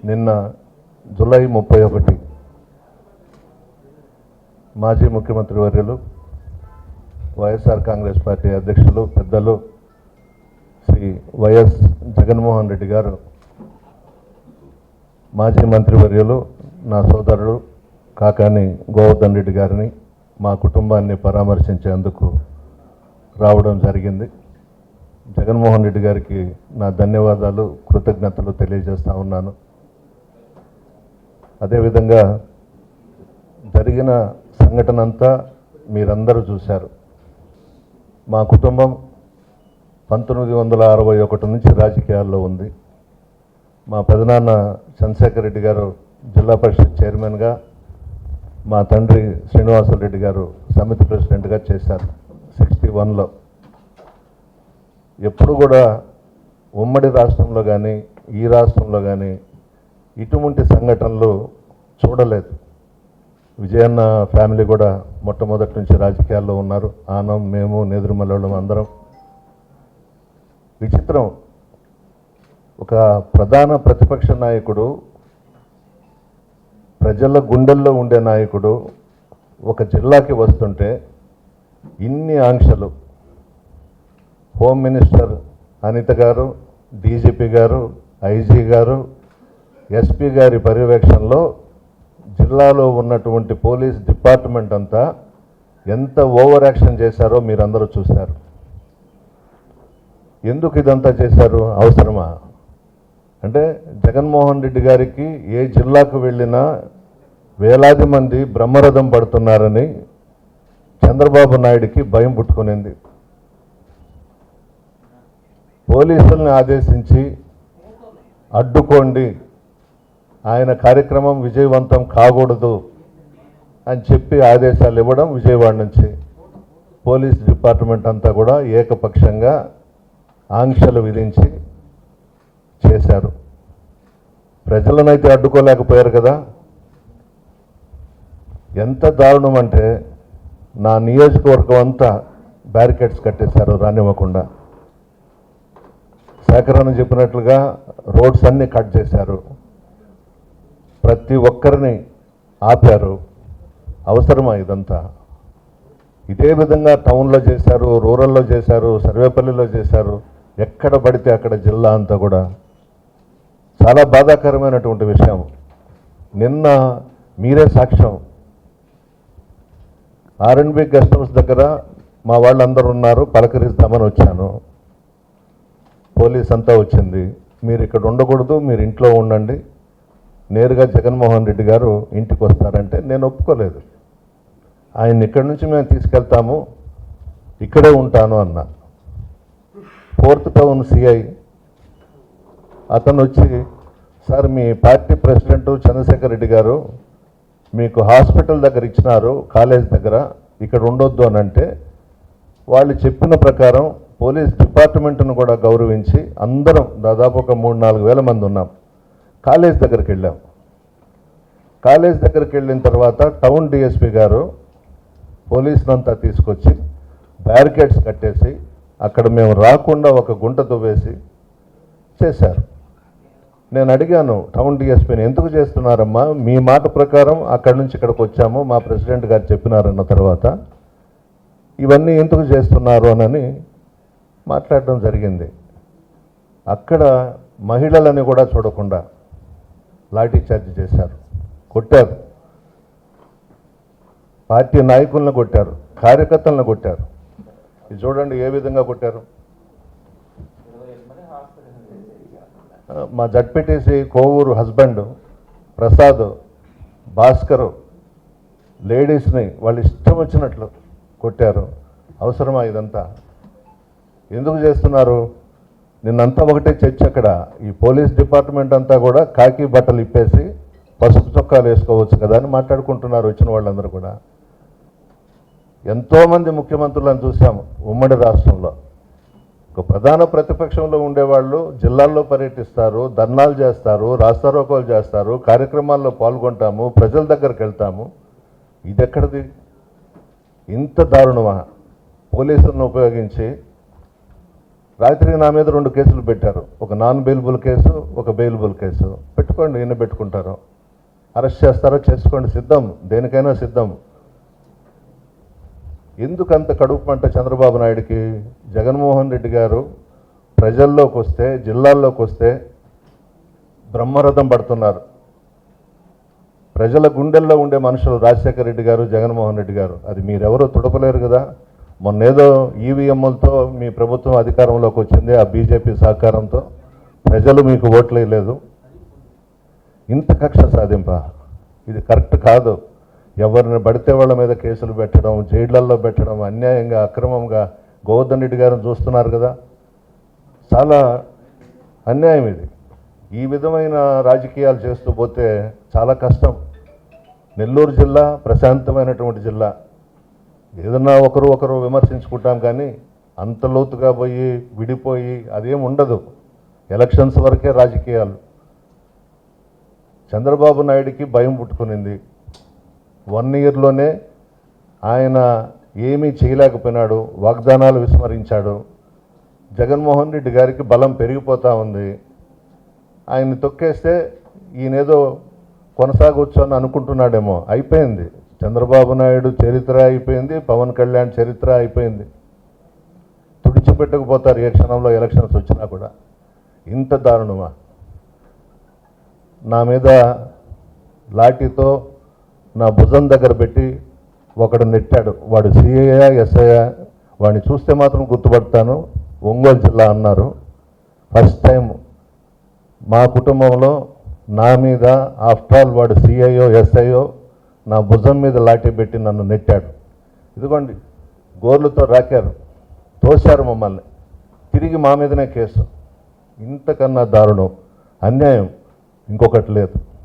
నిన్న జూలై ముప్పై ఒకటి మాజీ ముఖ్యమంత్రి వర్యులు వైఎస్ఆర్ కాంగ్రెస్ పార్టీ అధ్యక్షులు పెద్దలు శ్రీ వైఎస్ జగన్మోహన్ రెడ్డి గారు మాజీ మంత్రివర్యులు నా సోదరుడు కాకాని గోవర్ధన్ రెడ్డి గారిని మా కుటుంబాన్ని పరామర్శించేందుకు రావడం జరిగింది. జగన్మోహన్ రెడ్డి గారికి నా ధన్యవాదాలు కృతజ్ఞతలు తెలియజేస్తా ఉన్నాను. అదేవిధంగా జరిగిన సంఘటన అంతా మీరందరూ చూశారు. మా కుటుంబం పంతొమ్మిది వందల అరవై ఒకటి నుంచి రాజకీయాల్లో ఉంది. మా పెదనాన్న చంద్రశేఖర్ రెడ్డి గారు జిల్లా పరిషత్ చైర్మన్గా మా తండ్రి శ్రీనివాసరెడ్డి గారు సమితి ప్రెసిడెంట్గా చేశారు సిక్స్టీ వన్లో. ఎప్పుడు కూడా ఉమ్మడి రాష్ట్రంలో కానీ ఈ రాష్ట్రంలో కానీ ఇటువంటి సంఘటనలు చూడలేదు. విజయన్న ఫ్యామిలీ కూడా మొట్టమొదటి నుంచి రాజకీయాల్లో ఉన్నారు. ఆనం మేము నెదురుమల్లడం అందరం. విచిత్రం. ఒక ప్రధాన ప్రతిపక్ష నాయకుడు ప్రజల గుండెల్లో ఉండే నాయకుడు ఒక జిల్లాకి వస్తుంటే ఇన్ని ఆంక్షలు. హోమ్ మినిస్టర్ అనిత గారు డీజీపీ గారు ఐజీ గారు ఎస్పీ గారి పర్యవేక్షణలో జిల్లాలో ఉన్నటువంటి పోలీస్ డిపార్ట్మెంట్ అంతా ఎంత ఓవర్ యాక్షన్ చేశారో మీరందరూ చూశారు. ఎందుకు ఇదంతా చేశారు? అవసరమా? అంటే జగన్మోహన్ రెడ్డి గారికి ఏ జిల్లాకు వెళ్ళినా వేలాది మంది బ్రహ్మరథం పడుతున్నారని చంద్రబాబు నాయుడికి భయం పుట్టుకునింది. పోలీసుల్ని ఆదేశించి అడ్డుకోండి. ఆయన కార్యక్రమం విజయవంతం కాకూడదు అని చెప్పి ఆదేశాలు ఇవ్వడం విజయవాడ నుంచి. పోలీస్ డిపార్ట్మెంట్ అంతా కూడా ఏకపక్షంగా ఆంక్షలు విధించి చేశారు. ప్రజలనైతే అడ్డుకోలేకపోయారు కదా. ఎంత దారుణం అంటే నా నియోజకవర్గం అంతా బ్యారికేడ్స్ కట్టేశారు రానివ్వకుండా. సేకరణ చెప్పినట్లుగా రోడ్స్ అన్నీ కట్ చేశారు. ప్రతి ఒక్కరిని ఆపారు. అవసరమా ఇదంతా? ఇదే విధంగా టౌన్లో చేశారు రూరల్లో చేశారు సర్వేపల్లిలో చేశారు. ఎక్కడ పడితే అక్కడ జిల్లా అంతా కూడా. చాలా బాధాకరమైనటువంటి విషయం. నిన్న మీరే సాక్ష్యం. ఆర్ఎన్బి గెస్ట్ హౌస్ దగ్గర మా వాళ్ళందరూ ఉన్నారు పలకరిస్తామని వచ్చాను. పోలీస్ అంతా వచ్చింది. మీరు ఇక్కడ ఉండకూడదు మీరు ఇంట్లో ఉండండి. నేరుగా జగన్మోహన్ రెడ్డి గారు ఇంటికి వస్తారంటే నేను ఒప్పుకోలేదు. ఆయన ఇక్కడి నుంచి మేము తీసుకెళ్తాము ఇక్కడే ఉంటాను అన్న. Fourth town CI. అతను వచ్చి సార్ మీ పార్టీ ప్రెసిడెంట్ చంద్రశేఖర్ రెడ్డి గారు మీకు హాస్పిటల్ దగ్గర ఇచ్చినారు కాలేజ్ దగ్గర ఇక్కడ ఉండొద్దు అని అంటే వాళ్ళు చెప్పిన ప్రకారం పోలీస్ డిపార్ట్మెంట్ను కూడా గౌరవించి అందరం దాదాపు ఒక మూడు నాలుగు వేల మంది ఉన్నాం. కాలేజ్ దగ్గరికి వెళ్ళాం. కాలేజ్ దగ్గరికి వెళ్ళిన తర్వాత టౌన్ డిఎస్పి గారు పోలీసులంతా తీసుకొచ్చి బ్యారికేడ్స్ కట్టేసి అక్కడ మేము రాకుండా ఒక గుంట దువ్వేసి చేశారు. నేను అడిగాను టౌన్ డిఎస్పీని ఎందుకు చేస్తున్నారమ్మా? మీ మాట ప్రకారం అక్కడి నుంచి ఇక్కడికి వచ్చాము మా ప్రెసిడెంట్ గారు చెప్పినారన్న తర్వాత ఇవన్నీ ఎందుకు చేస్తున్నారు అనని మాట్లాడడం జరిగింది. అక్కడ మహిళలని కూడా చూడకుండా లాఠీ చార్జ్ చేశారు. కొట్టారు. పార్టీ నాయకులను కొట్టారు. కార్యకర్తలను కొట్టారు. ఇది చూడండి ఏ విధంగా కొట్టారు. మా జడ్పీటీసీ కోవూరు హస్బెండ్ ప్రసాద్ భాస్కర్ లేడీస్ని వాళ్ళు ఇష్టం వచ్చినట్లు కొట్టారు. అవసరమా ఇదంతా? ఎందుకు చేస్తున్నారు? నిన్నంతా ఒకటే చర్చ అక్కడ. ఈ పోలీస్ డిపార్ట్మెంట్ అంతా కూడా కాకి బట్టలు ఇప్పేసి పసుపు చొక్కాలు వేసుకోవచ్చు కదా అని మాట్లాడుకుంటున్నారు వచ్చిన వాళ్ళందరూ కూడా. ఎంతోమంది ముఖ్యమంత్రులను చూసాము ఉమ్మడి రాష్ట్రంలో. ఒక ప్రధాన ప్రతిపక్షంలో ఉండేవాళ్ళు జిల్లాల్లో పర్యటిస్తారు ధర్నాలు చేస్తారు రాస్తారోకోలు చేస్తారు కార్యక్రమాల్లో పాల్గొంటాము ప్రజల దగ్గరికి వెళ్తాము. ఇది ఎక్కడిది ఇంత దారుణమా? పోలీసులను ఉపయోగించి రాత్రి నా మీద రెండు కేసులు పెట్టారు. ఒక నాన్ బెయిలబుల్ కేసు ఒక బెయిలబుల్ కేసు. పెట్టుకోండి ఎన్ని పెట్టుకుంటారో. అరెస్ట్ చేస్తారో చేసుకోండి సిద్ధం. దేనికైనా సిద్ధం. ఎందుకంత కడుపు పంట చంద్రబాబు నాయుడికి? జగన్మోహన్ రెడ్డి గారు ప్రజల్లోకి వస్తే జిల్లాల్లోకి వస్తే బ్రహ్మరథం పడుతున్నారు. ప్రజల గుండెల్లో ఉండే మనుషులు రాజశేఖర రెడ్డి గారు జగన్మోహన్ రెడ్డి గారు. అది మీరెవరూ తుడపలేరు కదా. మొన్నేదో ఈవీఎంలతో మీ ప్రభుత్వం అధికారంలోకి వచ్చింది ఆ బీజేపీ సహకారంతో. ప్రజలు మీకు ఓట్లు వేయలేదు. ఇంత కక్ష సాధింప. ఇది కరెక్ట్ కాదు. ఎవరిని పడితే వాళ్ళ మీద కేసులు పెట్టడం జైళ్ళల్లో పెట్టడం అన్యాయంగా అక్రమంగా గోవర్ధన్ రెడ్డి గారిని చూస్తున్నారు కదా. చాలా అన్యాయం ఇది. ఈ విధమైన రాజకీయాలు చేస్తూ పోతే చాలా కష్టం. నెల్లూరు జిల్లా ప్రశాంతమైనటువంటి జిల్లా. ఏదన్నా ఒకరు ఒకరు విమర్శించుకుంటాం కానీ అంత లోతుగా పోయి విడిపోయి అదేం ఉండదు. ఎలక్షన్స్ వరకే రాజకీయాలు. చంద్రబాబు నాయుడికి భయం పుట్టుకునింది. వన్ ఇయర్లోనే ఆయన ఏమీ చేయలేకపోయినాడు వాగ్దానాలు విస్మరించాడు. జగన్మోహన్ రెడ్డి గారికి బలం పెరిగిపోతూ ఉంది. ఆయన్ని తొక్కేస్తే ఈయనేదో కొనసాగొచ్చు అని అనుకుంటున్నాడేమో. అయిపోయింది. చంద్రబాబు నాయుడు చరిత్ర అయిపోయింది పవన్ కళ్యాణ్ చరిత్ర అయిపోయింది. తుడిచిపెట్టకపోతారు ఏ క్షణంలో ఎలక్షన్స్ వచ్చినా కూడా. ఇంత దారుణమా? నా మీద లాఠీతో నా భుజం దగ్గర పెట్టి ఒకడు నెట్టాడు. వాడు సిఐయా ఎస్ఐయా వాడిని చూస్తే మాత్రం గుర్తుపడతాను. ఒంగోలు జిల్లా అన్నారు. ఫస్ట్ టైం మా కుటుంబంలో నా మీద ఆఫ్టర్ ఆల్ వాడు సిఐఓ ఎస్ఐఓ నా భుజం మీద లాఠీ పెట్టి నన్ను నెట్టాడు. ఇదిగోండి గోర్లతో రాకారు తోశారు మమ్మల్ని. తిరిగి మా మీదనే కేసు. ఇంతకన్నా దారుణం అన్యాయం ఇంకొకటి లేదు.